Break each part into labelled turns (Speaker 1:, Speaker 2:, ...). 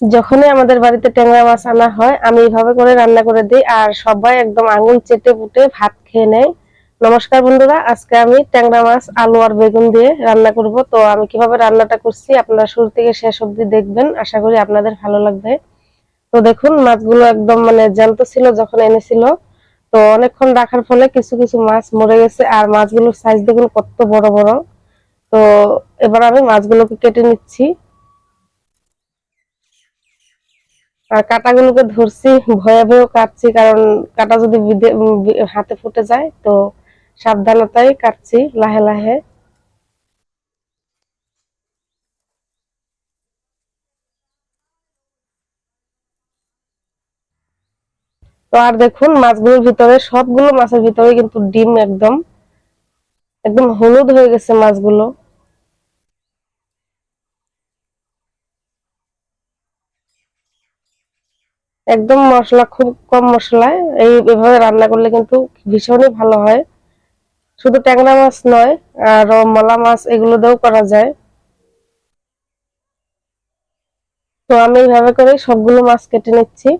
Speaker 1: যখনই আমাদের বাড়িতে ট্যাংরা মাছ আনা হয়, আমি এইভাবে করে রান্না করে দিই আর সবাই একদম আঙুল চেটে পুটে ভাত খেয়ে নেয়। নমস্কার বন্ধুরা, আজকে আমি ট্যাংরা মাছ, আলু আর বেগুন দিয়ে রান্না করব। তো আমি কীভাবে রান্নাটা করছি আপনারা শুরু থেকে শেষ অবধি দেখবেন। আশা করি আপনাদের ভালো লাগবে। তো দেখুন, মাছগুলো একদম মানে জ্যান্ত ছিল যখন এনেছিল। তো অনেকক্ষণ রাখার ফলে কিছু কিছু মাছ মরে গেছে আর মাছগুলোর সাইজ দেখুন কত বড় বড়। তো এবার আমি মাছগুলোকে কেটে নিচ্ছি। আর কাটাগুলোকে ধরছি, ভয়ে ভয়েও কাটছি, কারণ কাটা যদি হাতে ফুটে যায়, তো সাবধানতাই কাটছি লাহে লাহে। তো আর দেখুন, মাছগুলোর ভিতরে, সবগুলো মাছের ভিতরে কিন্তু ডিম একদম একদম হলুদ হয়ে গেছে মাছগুলো। একদম মশলা, খুব কম মশলায় এই এভাবে রান্না করলে কিন্তু ভীষণই ভালো হয়। শুধু ট্যাংরা মাছ নয়, আর মলা মাছ এগুলো দিয়েও করা যায়। তো আমি এইভাবে করে সবগুলো মাছ কেটে নিচ্ছি।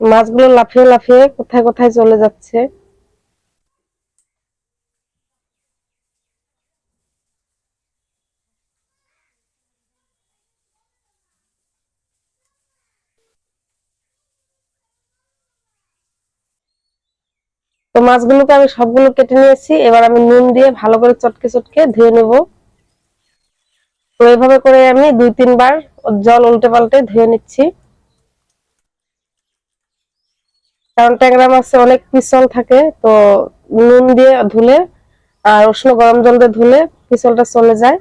Speaker 1: মাছগুলো লাফিয়ে লাফিয়ে কোথায় কোথায় চলে যাচ্ছে। তো মাছগুলোকে আমি সবগুলো কেটে নিয়েছি, এবার আমি নুন দিয়ে ভালো করে চটকে চটকে ধুয়ে নেব। তো এইভাবে করে আমি দুই তিনবার জল উল্টে পাল্টে ধুয়ে নিচ্ছি। কারণ ট্যাংরা মাছে অনেক পিছল থাকে, তো নুন দিয়ে ধুলে আর উষ্ণ গরম জল দিয়ে ধুলে পিছলটা চলে যায়।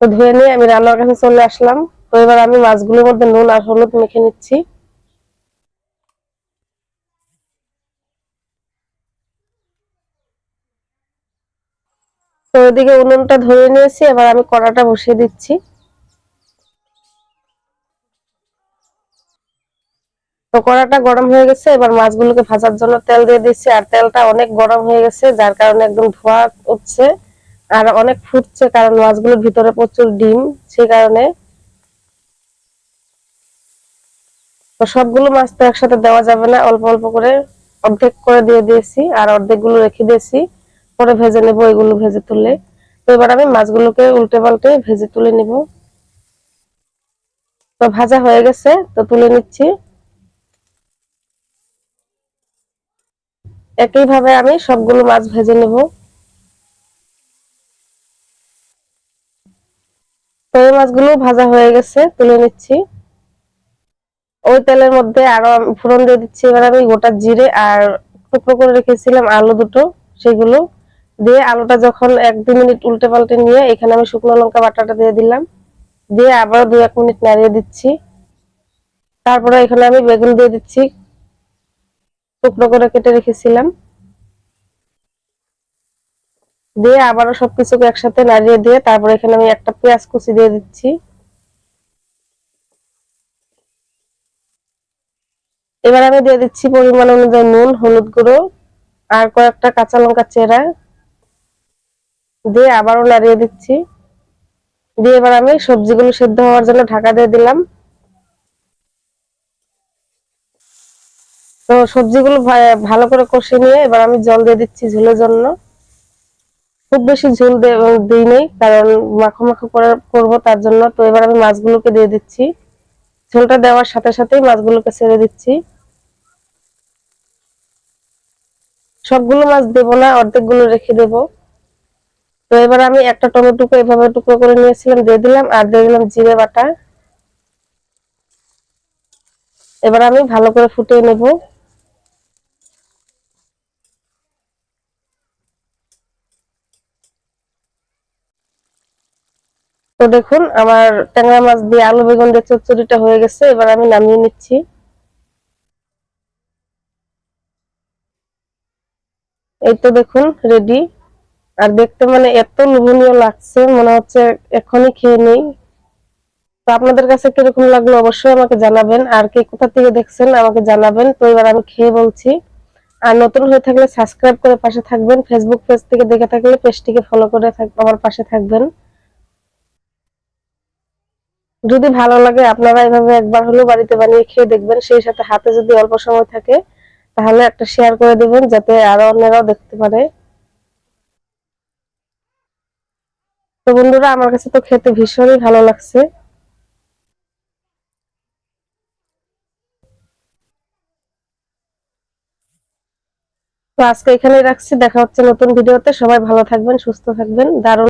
Speaker 1: তো ধুয়ে নিয়ে আমি রান্নার কাছে চলে আসলাম। তো এবার আমি মাছগুলোর মধ্যে নুন আর হলুদ মেখে নিচ্ছি। তো ওইদিকে উনুনটা ধরে নিয়েছি, এবার আমি কড়াটা বসিয়ে দিচ্ছি। তো কড়াটা গরম হয়ে গেছে, এবার মাছগুলোকে ভাজার জন্য তেল দিয়ে দিচ্ছি। আর তেলটা অনেক গরম হয়ে গেছে, যার কারণে একদম ধোয়া উঠছে আর অনেক ফুটছে কারণ মাছগুলোর ভিতরে প্রচুর ডিম, সেই কারণে। তো সবগুলো মাছ তো একসাথে দেওয়া যাবে না, অল্প অল্প করে অর্ধেক করে দিয়ে দিয়েছি আর অর্ধেকগুলো রেখে দিয়েছি। পরে ভেজে নেব, এগুলো ভেজে তুলে। তো এবার আমি মাছগুলোকে উল্টে পাল্টে ভেজে তুলে নিব। তো ভাজা হয়ে গেছে, তো তুলে নিচ্ছি। একইভাবে আমি সবগুলো মাছ ভেজে নেব। তো এই মাছগুলো ভাজা হয়ে গেছে, তুলে নিচ্ছি। ওই তেলের মধ্যে আরও ফোড়ন দিয়ে দিচ্ছি, এবার আমি গোটা জিরে আর টুকরো করে রেখেছিলাম আলু দুটো, সেগুলো দিয়ে আলুটা যখন এক দু মিনিট উল্টে পাল্টে নিয়ে এখানে আমি শুকনো লঙ্কা বাটাটা দিয়ে দিলাম, দিয়ে আবারও দু এক মিনিট নাড়িয়ে দিচ্ছি। তারপরে এখানে আমি বেগুন দিয়ে দিচ্ছি টুকরো করে কেটে রেখেছিলাম। দিয়ে আবারও সবকিছুকে একসাথে নাড়িয়ে দিয়ে তারপরে এখানে আমি একটা পেঁয়াজ কুচি দিয়ে দিচ্ছি। এবার আমি দিয়ে দিচ্ছি পরিমাণ অনুযায়ী নুন, হলুদ গুঁড়ো আর কয়েকটা কাঁচা লঙ্কা চেরা। দিয়ে আবারও নাড়িয়ে দিচ্ছি। দিয়ে এবার আমি সবজিগুলো সেদ্ধ হওয়ার জন্য ঢাকা দিয়ে দিলাম। তো সবজিগুলো ভালো করে কষে নিয়ে এবার আমি জল দিয়ে দিচ্ছি ঝোলের জন্য। খুব বেশি ঝোল দিই নেই, কারণ মাখো মাখো করে করব তার জন্য। তো এবার আমি মাছগুলোকে দিয়ে দিচ্ছি। ঝোলটা দেওয়ার সাথে সাথেই মাছগুলোকে ছেড়ে দিচ্ছি। সবগুলো মাছ দেবো না অর্ধেকগুলো রেখে দেব। তো এবার আমি একটা টমেটোকে এভাবে টুকরো করে নিয়েছিলাম, দিয়ে দিলাম আর দিয়ে দিলাম জিরে বাটা। এবার আমি ভালো করে ফুটিয়ে নেব। দেখুন, আমার ট্যাংরা মাছ দিয়ে আলু বেগুন দিয়ে চচ্চড়িটা হয়ে গেছে, এবার আমি নামিয়ে নিচ্ছি। এই তো দেখুন রেডি আর দেখতে মানে এত লোভনীয় লাগছে, মনে হচ্ছে এখনই খেয়ে নেই। তো আপনাদের কাছে কীরকম লাগল অবশ্যই আমাকে জানাবেন, আর কে কোথা থেকে দেখছেন আমাকে জানাবেন। তো এবার আমি খেয়ে বলছি। আর নতুন হয়ে থাকলে সাবস্ক্রাইব করে পাশে থাকবেন ফেসবুক পেজ থেকে দেখে থাকলে পেজটিকে ফলো করে আমার পাশে থাকবেন। যদি ভালো লাগে, আপনারা এভাবে একবার হলেও বাড়িতে বানিয়ে খেয়ে দেখবেন। সেই সাথে হাতে যদি অল্প সময় থাকে, তাহলে একটা শেয়ার করে দিবেন, যাতে আরও অন্যরাও দেখতে পারে। তো বন্ধুরা, আমার কাছে তো খেতে ভীষণই ভালো লাগছে। তো আজকে এখানেই রাখছি। দেখা হচ্ছে নতুন ভিডিওতে। সবাই ভালো থাকবেন, সুস্থ থাকবেন। দারুণ